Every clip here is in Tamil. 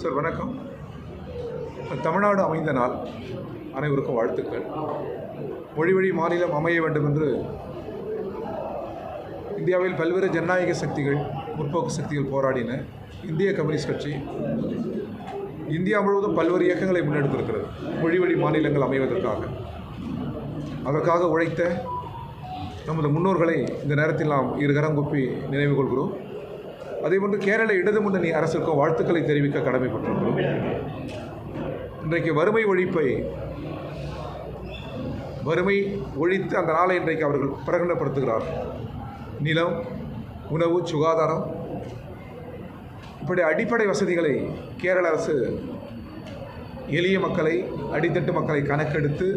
சார் வணக்கம். தமிழ்நாடு அமைந்த நாள். அனைவருக்கும் வாழ்த்துக்கள். மொழி வழி மாநிலம் அமைய வேண்டும் என்று இந்தியாவில் பல்வேறு ஜனநாயக சக்திகள் முற்போக்கு சக்திகள் போராடின இந்திய கம்யூனிஸ்ட் கட்சி இந்தியா முழுவதும் பல்வேறு இயக்கங்களை முன்னெடுத்திருக்கிறது. மொழி வழி மாநிலங்கள் அமைவதற்காக. அதற்காக உழைத்த நமது முன்னோர்களை இந்த நேரத்தில் நாம் இருகரம் குப்பி நினைவு கொள்கிறோம். அதேபோன்று கேரள இடது முன்னணி அரசுக்கும் வாழ்த்துக்களை தெரிவிக்க கடமைப்பட்டிருக்கிறோம். இன்றைக்கு வறுமை ஒழிப்பை வறுமை ஒழித்து அந்த நாளை இன்றைக்கு அவர்கள் பிரகடனப்படுத்துகிறார். நிலம் உணவு சுகாதாரம் இப்படி அடிப்படை வசதிகளை கேரள அரசு எளிய மக்களை அடித்தட்டு மக்களை கணக்கெடுத்து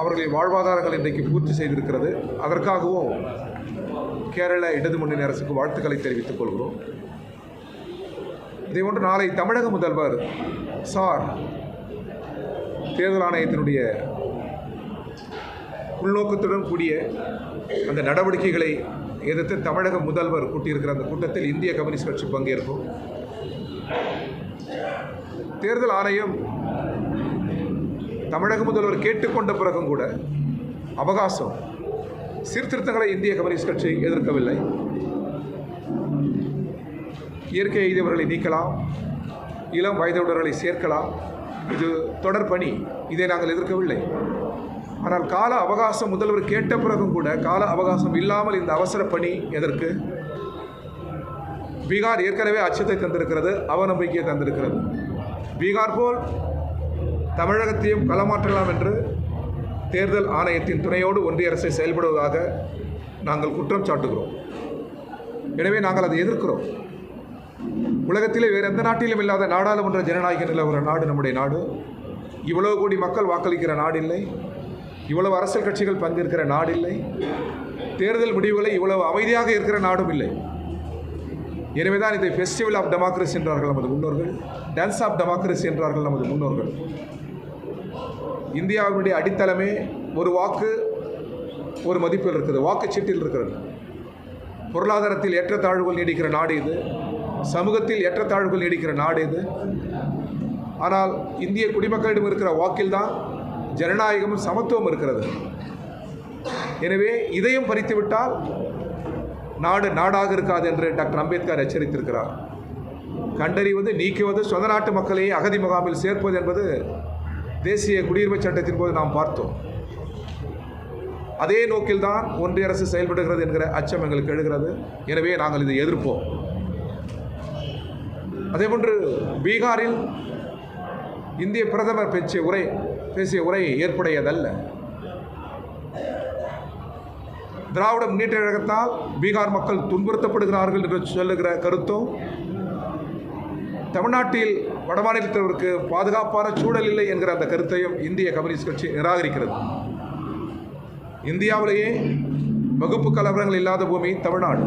அவர்களின் வாழ்வாதாரங்கள் இன்றைக்கு பூர்த்தி செய்திருக்கிறது. அதற்காகவும் கேரள இடது முன்னணி அரசுக்கு வாழ்த்துக்களை தெரிவித்துக் கொள்கிறோம். இதேபோன்று நாளை தமிழக முதல்வர் சார் தேர்தல் ஆணையத்தினுடைய உள்நோக்கத்துடன் கூடிய அந்த நடவடிக்கைகளை எதிர்த்து தமிழக முதல்வர் கூட்டியிருக்கிற அந்த கூட்டத்தில் இந்திய கம்யூனிஸ்ட் கட்சி பங்கேற்கும் தேர்தல் ஆணையம் தமிழக முதல்வர் கேட்டுக்கொண்ட பிறகும் கூட அவகாசம் சீர்திருத்தங்களை இந்திய கம்யூனிஸ்ட் கட்சி எதிர்க்கவில்லை. இயற்கை எய்தவர்களை நீக்கலாம் இளம் வயதுடர்களை சேர்க்கலாம். இது தொடர் பணி இதை நாங்கள் எதிர்க்கவில்லை. ஆனால் கால அவகாசம் முதல்வர் கேட்ட பிறகும் கூட கால அவகாசம் இல்லாமல் இந்த அவசர பணி எதற்கு? பீகார் ஏற்கனவே அச்சத்தை தந்திருக்கிறது அவநம்பிக்கையை தந்திருக்கிறது. பீகார் போல் தமிழகத்தையும் களமாற்றலாம் என்று தேர்தல் ஆணையத்தின் துணையோடு ஒன்றிய அரசை செயல்படுவதாக நாங்கள் குற்றம் சாட்டுகிறோம். எனவே நாங்கள் அதை எதிர்க்கிறோம். உலகத்திலே வேறு எந்த நாட்டிலும் இல்லாத நாடாளுமன்ற ஜனநாயக நிலவர நாடு நம்முடைய நாடு. இவ்வளவு கோடி மக்கள் வாக்களிக்கிற நாடு இல்லை இவ்வளவு அரசியல் கட்சிகள் பங்கேற்கிற நாடு இல்லை தேர்தல் முடிவுகளை இவ்வளவு அமைதியாக இருக்கிற நாடும் இல்லை. எனவே தான் இதை ஃபெஸ்டிவல் ஆஃப் டெமோக்ரஸி என்றார்கள் நமது முன்னோர்கள். டான்ஸ் ஆஃப் டெமோக்ரஸி என்றார்கள் நமது முன்னோர்கள். இந்தியாவினுடைய அடித்தளமே ஒரு வாக்கு ஒரு மதிப்பில் இருக்குது. வாக்குச்சீட்டில் இருக்கிறது. பொருளாதாரத்தில் ஏற்றத்தாழ்வுகள் நீடிக்கிற நாடு இது. சமூகத்தில் ஏற்றத்தாழ்வுகள் நீடிக்கிற நாடு இது. ஆனால் இந்திய குடிமக்களிடம் இருக்கிற வாக்கில்தான் ஜனநாயகமும் சமத்துவம் இருக்கிறது. எனவே இதையும் பறித்துவிட்டால் நாடு நாடாக இருக்காது என்று டாக்டர் அம்பேத்கர் எச்சரித்திருக்கிறார். கண்டறிவது நீக்குவது சொந்த நாட்டு மக்களையே அகதி முகாமில் சேர்ப்பது என்பது தேசிய குடியுரிமை சட்டத்தின் போது நாம் பார்த்தோம். அதே நோக்கில்தான் ஒன்றிய அரசு செயல்படுகிறது என்கிற அச்சம் எங்களுக்கு எழுகிறது. எனவே நாங்கள் இதை எதிர்ப்போம். அதேபோன்று பீகாரில் இந்திய பிரதமர் பேச்சிய உரை பேசிய உரை ஏற்புடையதல்ல. திராவிட முன்னேற்ற கழகத்தால் பீகார் மக்கள் துன்புறுத்தப்படுகிறார்கள் என்று சொல்லுகிற கருத்தும் தமிழ்நாட்டில் வடமாநிலத்தவருக்கு பாதுகாப்பான சூழல் இல்லை என்கிற அந்த கருத்தையும் இந்திய கம்யூனிஸ்ட் கட்சி நிராகரிக்கிறது. இந்தியாவிலேயே வகுப்பு கலவரங்கள் இல்லாத பூமி தமிழ்நாடு.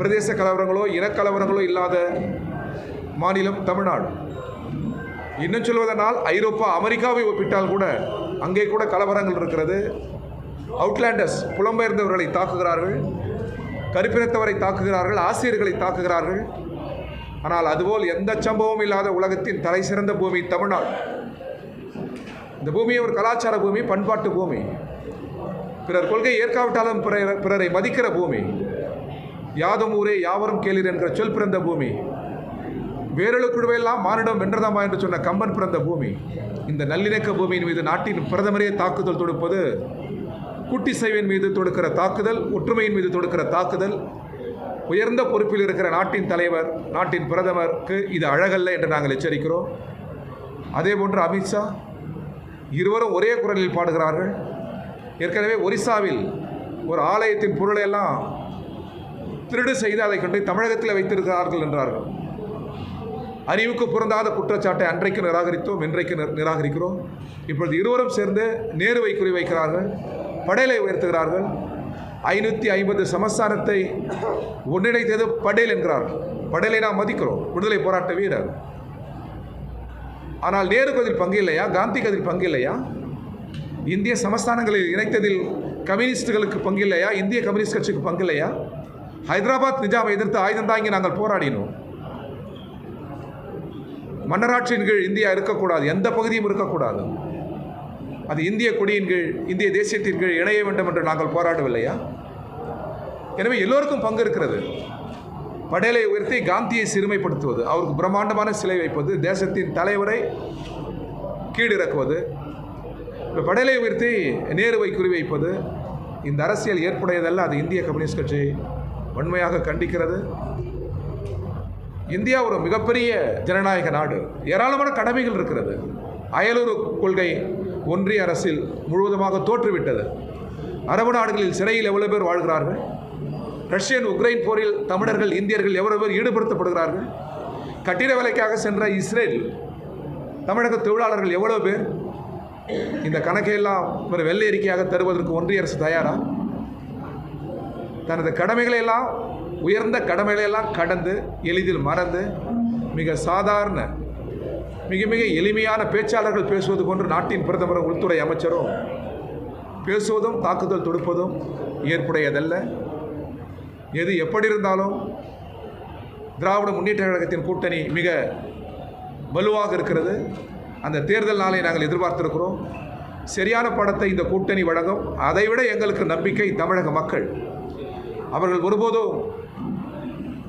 பிரதேச கலவரங்களோ இனக்கலவரங்களோ இல்லாத மாநிலம் தமிழ்நாடு. இன்னும் சொல்வதனால் ஐரோப்பா அமெரிக்காவை ஒப்பிட்டால் கூட அங்கே கூட கலவரங்கள் இருக்கிறது. அவுட்லேண்டர்ஸ் புலம்பெயர்ந்தவர்களை தாக்குகிறார்கள். கருப்பினத்தவரை தாக்குகிறார்கள். ஆசிரியர்களை தாக்குகிறார்கள். ஆனால் அதுபோல் எந்த சம்பவமும் இல்லாத உலகத்தின் தலை சிறந்த பூமி தமிழ்நாடு. இந்த பூமி ஒரு கலாச்சார பூமி பண்பாட்டு பூமி. பிறர் கொள்கை ஏற்காவிட்டாலும் பிறர் பிறரை மதிக்கிற பூமி. யாதும் ஊரே யாவரும் கேளீர் என்கிற சொல் பிறந்த பூமி. வேரழுக்குழுவையெல்லாம் மானிடம் வென்றதாமா என்று சொன்ன கம்பன் பிறந்த பூமி. இந்த நல்லிணக்க பூமியின் மீது நாட்டின் பிரதமரே தாக்குதல் தொடுப்பது குட்டிசைவின் மீது தொடுக்கிற தாக்குதல் ஒற்றுமையின் மீது தொடுக்கிற தாக்குதல் உயர்ந்த பொறுப்பில் இருக்கிற நாட்டின் தலைவர் நாட்டின் பிரதமருக்கு இது அழகல்ல என்று நாங்கள் எச்சரிக்கிறோம். அதே போன்று அமித்ஷா இருவரும் ஒரே குரலில் பாடுகிறார்கள். ஏற்கனவே ஒரிசாவில் ஒரு ஆலயத்தின் பொருளை எல்லாம் திருடு செய்து அதை கொண்டு தமிழகத்தில் வைத்திருக்கிறார்கள் என்றார்கள். அறிவுக்கு பொருந்தாத குற்றச்சாட்டை அன்றைக்கு நிராகரித்தோம் இன்றைக்கு நிராகரிக்கிறோம். இப்பொழுது இருவரும் சேர்ந்து நேருவை குறிவைக்கிறார்கள் படையலை உயர்த்துகிறார்கள். ஐநூற்றி ஐம்பது சமஸ்தானத்தை ஒன்றிணைத்தது படேல் என்கிறார்கள் படேலை நாம் மதிக்கிறோம். விடுதலை போராட்ட வீரர். ஆனால் நேருக்கு அதில் பங்கு இல்லையா? காந்திக்கு அதில் பங்கு இல்லையா? இந்திய சமஸ்தானங்களில் இணைத்ததில் கம்யூனிஸ்டுகளுக்கு பங்கு இல்லையா? இந்திய கம்யூனிஸ்ட் கட்சிக்கு பங்கு இல்லையா? ஹைதராபாத் நிஜாமை எதிர்த்து ஆயுதம் தாங்கி நாங்கள் போராடினோம். மன்னராட்சியின் கீழ் இந்தியா இருக்கக்கூடாது. எந்த பகுதியும் இருக்கக்கூடாது. அது இந்திய கொடியின் கீழ் இந்திய தேசியத்தின் கீழ் இணைய வேண்டும் என்று நாங்கள் போராடவில்லையா? எனவே எல்லோருக்கும் பங்கு இருக்கிறது. படேலை உயர்த்தி காந்தியை சிறுமைப்படுத்துவது அவருக்கு பிரம்மாண்டமான சிலை வைப்பது தேசத்தின் தலைவரை கீழிறக்குவது இப்போ படேலை உயர்த்தி நேருவை குறிவைப்பது இந்த அரசியல் ஏற்புடையதல்ல அது இந்திய கம்யூனிஸ்ட் கட்சி வன்மையாக கண்டிக்கிறது. இந்தியா ஒரு மிகப்பெரிய ஜனநாயக நாடு. ஏராளமான கடமைகள் இருக்கிறது. அயலூர் கொள்கை ஒன்றிய அரசில் முழுவதுமாக தோற்றுவிட்டது. அரபு நாடுகளில் சிறையில் எவ்வளவு பேர் வாழ்கிறார்கள்? ரஷ்யன் உக்ரைன் போரில் தமிழர்கள் இந்தியர்கள் எவ்வளவு பேர் ஈடுபடுத்தப்படுகிறார்கள்? கட்டிட வேலைக்காக சென்ற இஸ்ரேல் தமிழக தொழிலாளர்கள் எவ்வளவு பேர்? இந்த கணக்கையெல்லாம் ஒரு வெள்ளை அறிக்கையாக தருவதற்கு ஒன்றிய அரசு தயாரா? தனது கடமைகளை எல்லாம் உயர்ந்த கடமைகளை எல்லாம் கடந்து எளிதில் மறந்து மிக சாதாரண மிக மிக எளிமையான பேச்சாளர்கள் பேசுவது போன்று நாட்டின் பிரதமரும் உள்துறை அமைச்சரும் பேசுவதும் தாக்குதல் தொடுப்பதும் ஏற்புடையதல்ல. எது எப்படி இருந்தாலும் திராவிட முன்னேற்ற கழகத்தின் கூட்டணி மிக வலுவாக இருக்கிறது. அந்த தேர்தல் நாளை நாங்கள் எதிர்பார்த்திருக்கிறோம். சரியான படத்தை இந்த கூட்டணி வழங்கும். அதைவிட எங்களுக்கு நம்பிக்கை தமிழக மக்கள். அவர்கள் ஒருபோதும்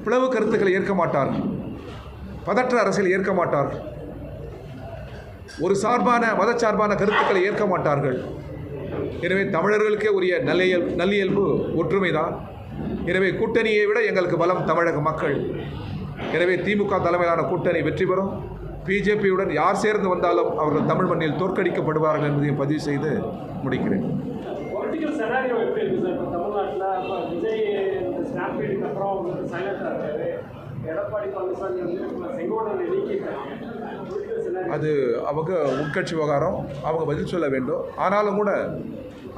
பிளவு கருத்துக்களை ஏற்க மாட்டார்கள். பதற்ற அரசியல் ஏற்க மாட்டார்கள். ஒரு சார்பான மதச்சார்பான கருத்துக்களை ஏற்க மாட்டார்கள். எனவே தமிழர்களுக்கே உரிய நல்லியல் நல்லியல்பு ஒற்றுமைதான். எனவே கூட்டணியை விட எங்களுக்கு பலம் தமிழக மக்கள். எனவே திமுக தலைமையிலான கூட்டணி வெற்றி பெறும். பிஜேபியுடன் யார் சேர்ந்து வந்தாலும் அவர்கள் தமிழ் மண்ணில் தோற்கடிக்கப்படுவார்கள் என்பதையும் பதிவு செய்து முடிக்கிறேன். எடப்பாடி பழனிசாமி வந்து செங்கோடனை நீக்கிட்டாங்க அது அவங்க உட்கட்சி விவகாரம் அவங்க பதில் சொல்ல வேண்டும். ஆனாலும் கூட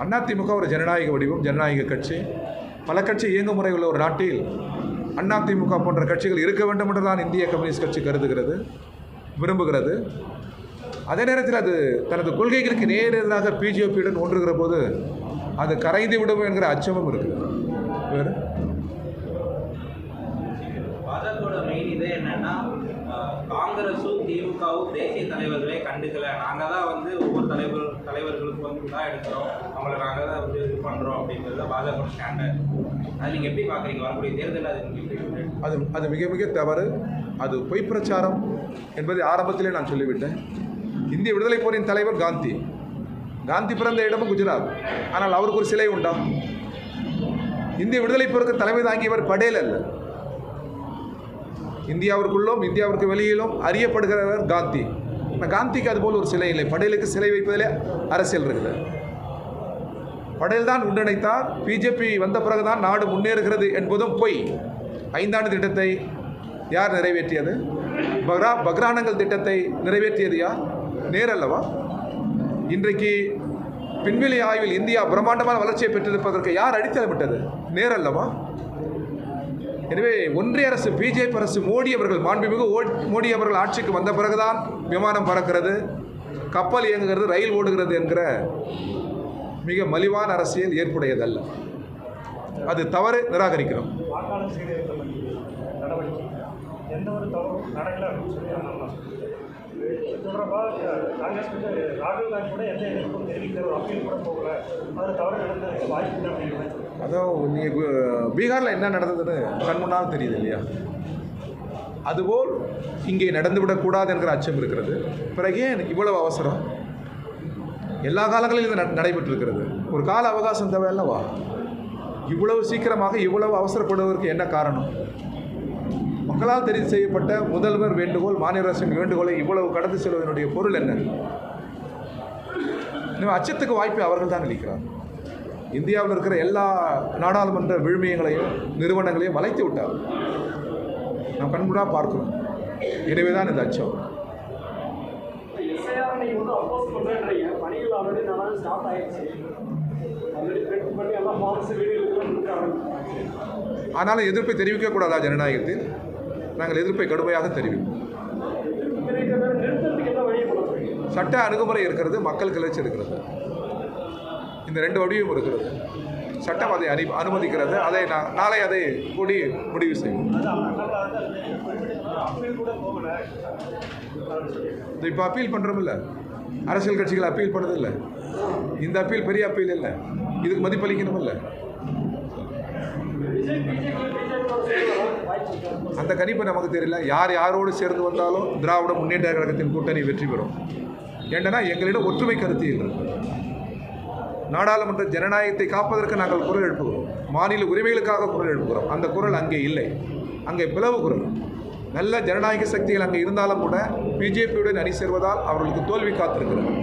அதிமுக ஒரு ஜனநாயக வடிவம் ஜனநாயக கட்சி. பல கட்சி இயங்கு முறை உள்ள ஒரு நாட்டில் அதிமுக போன்ற கட்சிகள் இருக்க வேண்டும் என்று தான் இந்திய கம்யூனிஸ்ட் கட்சி கருதுகிறது விரும்புகிறது. அதே நேரத்தில் அது தனது கொள்கைகளுக்கு நேர் பிஜேபியுடன் ஒன்றுகிற போது அது கரைந்து விடும் என்கிற அச்சமும் இருக்குது. வேறு? பாஜகவோட மெயின் இது என்னன்னா காங்கிரஸும் திமுகவும் தேசிய தலைவர்களே கண்டுக்கல. நாங்கள் தான் வந்து ஒவ்வொரு தலைவர் தலைவர்களுக்கும் வந்து தான் எடுக்கிறோம். அவங்கள நாங்கள் தான் வந்து இது பண்ணுறோம் அப்படின்றது பாஜக ஸ்டாண்டர்ட் அது நீங்கள் எப்படி பார்க்குறீங்க வரக்கூடிய தேர்தல் அது எப்படி அது அது மிக மிக தவறு. அது பொய் பிரச்சாரம் என்பதை ஆரம்பத்திலே நான் சொல்லிவிட்டேன். இந்திய விடுதலை போரின் தலைவர் காந்தி. காந்தி பிறந்த இடமும் குஜராத். ஆனால் அவருக்கு ஒரு சிலை உண்டா? இந்திய விடுதலை போருக்கு தலைமை தாங்கியவர் படேல் அல்ல. இந்தியாவிற்குள்ளும் இந்தியாவிற்கு வெளியிலும் அறியப்படுகிறவர் காந்தி. காந்திக்கு அதுபோல் ஒரு சிலை இல்லை. படையலுக்கு சிலை வைப்பதிலே அரசியல் இருக்குது. படையல் தான் உண்டனைத்தார் பிஜேபி வந்த பிறகுதான் நாடு முன்னேறுகிறது என்பதும் பொய். ஐந்தாண்டு திட்டத்தை யார் நிறைவேற்றியது? பக்ரா பக்ரானங்கள் திட்டத்தை நிறைவேற்றியது யார்? நேரல்லவா இன்றைக்கு விண்வெளி ஆய்வில் இந்தியா பிரம்மாண்டமான வளர்ச்சியை பெற்றிருப்பதற்கு யார் அடித்தளமிட்டது? நேரல்லவா எனவே ஒன்றிய அரசு பிஜேபி அரசு மோடி அவர்கள் மாண்புமிகு மோடி அவர்கள் ஆட்சிக்கு வந்த பிறகுதான் விமானம் பறக்கிறது கப்பல் இயங்குகிறது ரயில் ஓடுகிறது என்கிற மிக மலிவான அரசியல் ஏற்புடையதல்ல. அது தவறு நிராகரிக்கிறோம். ராகுல் காந்தி கூட எந்த எதிர்ப்பும் தெரிவிக்கிற ஒரு அப்பீல் கூட போகல அது தவறு நடந்ததுக்கு வாய்ப்பு இல்லை நீ நீங்கள் பீகாரில் என்ன நடந்ததுன்னு கண்முன்னால் தெரியுது இல்லையா? அதுபோல் இங்கே நடந்துவிடக்கூடாது என்கிற அச்சம் இருக்கிறது. பிறகு ஏன் இவ்வளவு அவசரம்? எல்லா காலங்களிலும் இது நடைபெற்றிருக்கிறது. ஒரு கால அவகாசம் தேவை அல்லவா இவ்வளவு சீக்கிரமாக இவ்வளவு அவசரப்படுவதற்கு என்ன காரணம்? மக்களால் தெரிவு செய்யப்பட்ட முதல்வர் வேண்டுகோள் மாநில அரசின் வேண்டுகோளை இவ்வளவு கடந்து செல்வதனுடைய பொருள் என்ன? அச்சத்துக்கு வாய்ப்பை அவர்கள் தான் அளிக்கிறார் இந்தியாவில் இருக்கிற எல்லா நாடாளுமன்ற விழுமியங்களையும் நிறுவனங்களையும் வளைத்து விட்டார். நாம் கண்கூடாக பார்க்கிறோம். எனவே தான் இந்த அச்சம். ஆனாலும் எதிர்ப்பை தெரிவிக்கக்கூடாதா ஜனநாயகத்தில்? நாங்கள் எதிர்ப்பை கடுமையாக தெரிவிப்போம். சட்ட அணுகுமுறை இருக்கிறது மக்கள் கிளர்ச்சி இருக்கிறது இந்த ரெண்டு வடிவும் இருக்கிறது சட்டம் அதை அனு அனுமதிக்கிறது. அதை நான் நாளை அதை கூடி முடிவு செய்வோம் இப்போ அப்பீல் பண்ணுறோமில்ல அரசியல் கட்சிகள் அப்பீல் பண்ணுறதில்ல இந்த அப்பீல் பெரிய அப்பீல் இல்லை. இதுக்கு மதிப்பளிக்கணுமில்ல அந்த கணிப்பு நமக்கு தெரியல. யார் யாரோடு சேர்ந்து வந்தாலும் திராவிட முன்னேற்ற கழகத்தின் கூட்டணி வெற்றி பெறும். ஏன்னா எங்களிடம் ஒற்றுமை கருத்தியல் இருக்கு. நாடாளுமன்ற ஜனநாயகத்தை காப்பதற்கு நாங்கள் குரல் எழுப்புகிறோம். மாநில உரிமைகளுக்காக குரல் எழுப்புகிறோம். அந்த குரல் அங்கே இல்லை. அங்கே பிளவு குரல். நல்ல ஜனநாயக சக்திகள் அங்கே இருந்தாலும் கூட பிஜேபியுடன் அணி சேர்வதால் அவர்களுக்கு தோல்வி காத்திருக்கிறது.